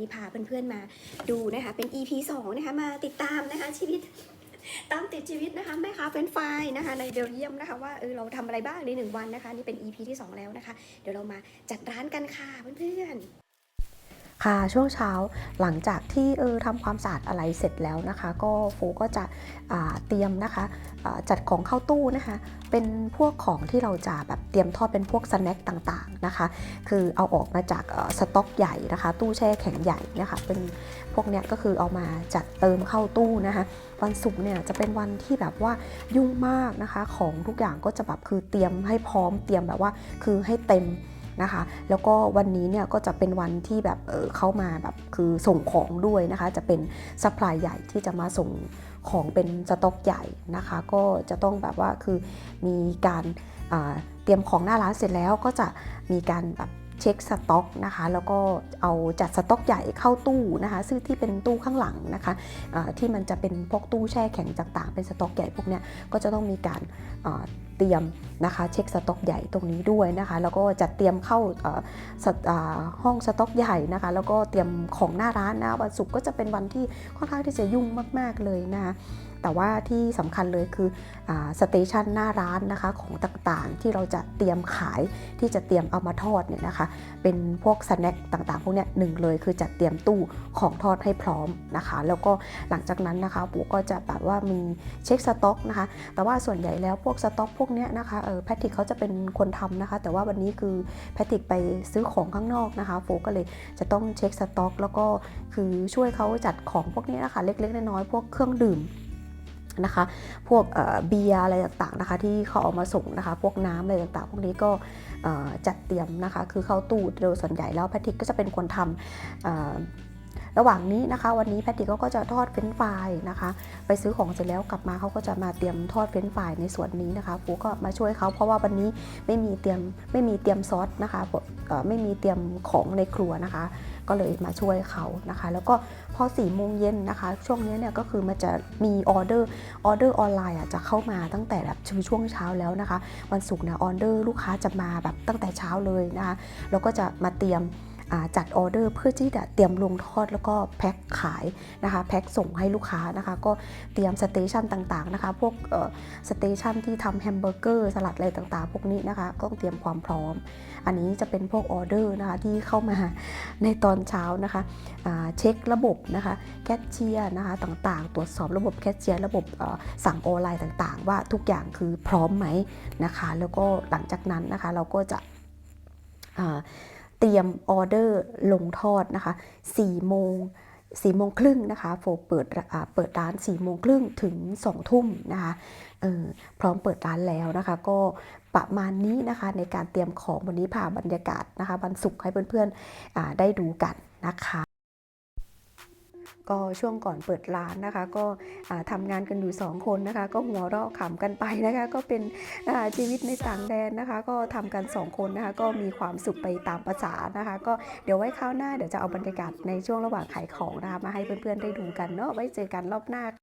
นี้พาเพื่อนๆมาดูนะคะ เป็น EP 2 นะคะ มาติดตามนะคะชีวิตตามติดชีวิตนะคะแม่ค้าเป็นไฟรายนะคะในเบลเยียมนะคะว่าเออเราทำอะไรบ้างในหนึ่งวันนะคะ นี่เป็น EP ที่ 2 แล้วนะคะ เดี๋ยวเรามาจัดร้านกันค่ะเพื่อนๆ ค่ะช่วงเช้าหลังจากที่เออทำความสะอาดอะไรเสร็จแล้วนะคะ ก็โฟก็จะเตรียมนะคะจัดของเข้าตู้นะคะ เป็นพวกของที่เราจะแบบเตรียมทอดเป็นพวกสแน็คต่างๆนะคะ คือเอาออกมาจากสต็อกใหญ่นะคะ ตู้แช่แข็งใหญ่นะคะเป็นพวกเนี้ยก็คือเอามาจัดเติมเข้าตู้นะคะวันศุกร์เนี่ยจะเป็นวันที่แบบว่ายุ่งมากนะคะ ของทุกอย่างก็จะแบบคือเตรียมให้พร้อมเตรียมแบบว่าคือให้เต็ม นะคะ แล้วก็วันนี้เนี่ยก็จะเป็นวันที่แบบเออเข้ามาแบบคือส่งของด้วยนะคะ จะเป็นซัพพลายใหญ่ที่จะมาส่งของเป็นสต็อกใหญ่นะคะ ก็จะต้องแบบว่าคือมีการอ่าเตรียมของหน้าร้านเสร็จแล้วก็จะมีการแบบเช็คสต็อกนะคะ แล้วก็เอาจัดสต็อกใหญ่เข้าตู้นะคะ ซึ่งที่เป็นตู้ข้างหลังนะคะที่มันจะเป็นพวกตู้แช่แข็งต่างๆ เป็นสต็อกใหญ่พวกเนี้ยก็จะต้องมีการา เตรียมนะคะเช็คสต็อกใหญ่ตรงนี้ด้วยนะคะ แล้วก็จัดเตรียมเข้าาห้องสต็อกใหญ่นะคะ แล้วก็เตรียมของหน้าร้านนะวันศุกร์ก็จะเป็นวันที่ค่อนข้างที่จะยุ่งมากๆเลยนะคะแต่ว่าที่สำคัญเลยคือสเตชันหน้าร้านนะคะของต่างๆ ที่เราจะเตรียมขายที่จะเตรียมเอามาทอดเนี่ยนะคะ เป็นพวกสแน็คต่างๆ พวกเนี้ยหนึ่งเลยคือจัดเตรียมตู้ของทอดให้พร้อมนะคะ แล้วก็หลังจากนั้นนะคะปุ๊ก็จะแบบว่ามีเช็คสต็อกนะคะ แต่ว่าส่วนใหญ่แล้วพวกสต็อกพวกเนี้ยนะคะเออแพทริกเขาจะเป็นคนทำนะคะ แต่ว่าวันนี้คือแพทริกไปซื้อของข้างนอกนะคะ โฟก็เลยจะต้องเช็คสต็อก แล้วก็คือช่วยเขาจัดของพวกนี้นะคะ เล็กๆน้อยๆพวกเครื่องดื่มนะคะ พวกเบียร์อะไรต่างๆนะคะ ที่เขาเอามาส่งนะคะ พวกน้ำอะไรต่างๆ พวกนี้ก็จัดเตรียมนะคะ คือเข้าตู้โดยส่วนใหญ่แล้วแพทริกก็จะเป็นคนทำ ระหว่างนี้นะคะ วันนี้แพทริกเขาก็จะทอดเฟรนฟรายนะคะ ไปซื้อของเสร็จแล้วกลับมาเขาก็จะมาเตรียมทอดเฟรนฟรายในส่วนนี้นะคะปูก็มาช่วยเขาเพราะว่าวันนี้ไม่มีเตรียมไม่มีเตรียมซอสนะคะไม่มีเตรียมของในครัวนะคะ ก็เลยมาช่วยเขานะคะ แล้วก็พอ4ี่โมงเย็นนะคะ ช่วงนี้เนี่ยก็คือมันจะมีออเดอร์ออเดอร์ออนไลน์อะจะเข้ามาตั้งแต่แบบช่วงเช้าแล้วนะคะ วันศุกร์เนี่ยออเดอร์ลูกค้าจะมาแบบตั้งแต่เช้าเลยนะคะแล้วก็จะมาเตรียม จัดออเดอร์เพื่อที่จะเตรียมลงทอดแล้วก็แพ็คขายนะคะแพ็คส่งให้ลูกค้านะคะก็เตรียมสเตชันต่างๆนะคะพวกสเตชันที่ทำแฮมเบอร์เกอร์สลัดอะไรต่างๆ พวกนี้นะคะก็เตรียมความพร้อม อันนี้จะเป็นพวกออเดอร์นะคะที่เข้ามาในตอนเช้านะคะเช็คระบบนะคะแคชเชียร์นะคะต่างๆ ตรวจสอบระบบแคชเชียร์ระบบสั่งออนไลน์ต่างๆ ว่าทุกอย่างคือพร้อมไหมนะคะ แล้วก็หลังจากนั้นนะคะเราก็จะ เตรียมออเดอร์ลงทอดนะคะ4โมง4โมงครึ่งนะคะโฟเปิดเปิดร้าน4โมงครึ่งถึง2ทุ่มนะคะออพร้อมเปิดร้านแล้วนะคะ ก็ประมาณนี้นะคะในการเตรียมของวันนี้พาบรรยากาศนะคะวันศุกร์ให้เพื่อนๆได้ดูกันนะคะ ก็ช่วงก่อนเปิดร้านนะคะ ก็อ่าทำงานกันอยู่ 2 คนนะคะ ก็หัวเราะขำกันไปนะคะ ก็เป็นชีวิตในต่างแดนนะคะ ก็ทำกัน 2 คนนะคะ ก็มีความสุขไปตามภาษานะคะ ก็เดี๋ยวไว้คราวหน้าเดี๋ยวจะเอาบรรยากาศในช่วงระหว่างขายของนะคะมาให้เพื่อนๆได้ดูกันเนาะไว้เจอกันรอบหน้า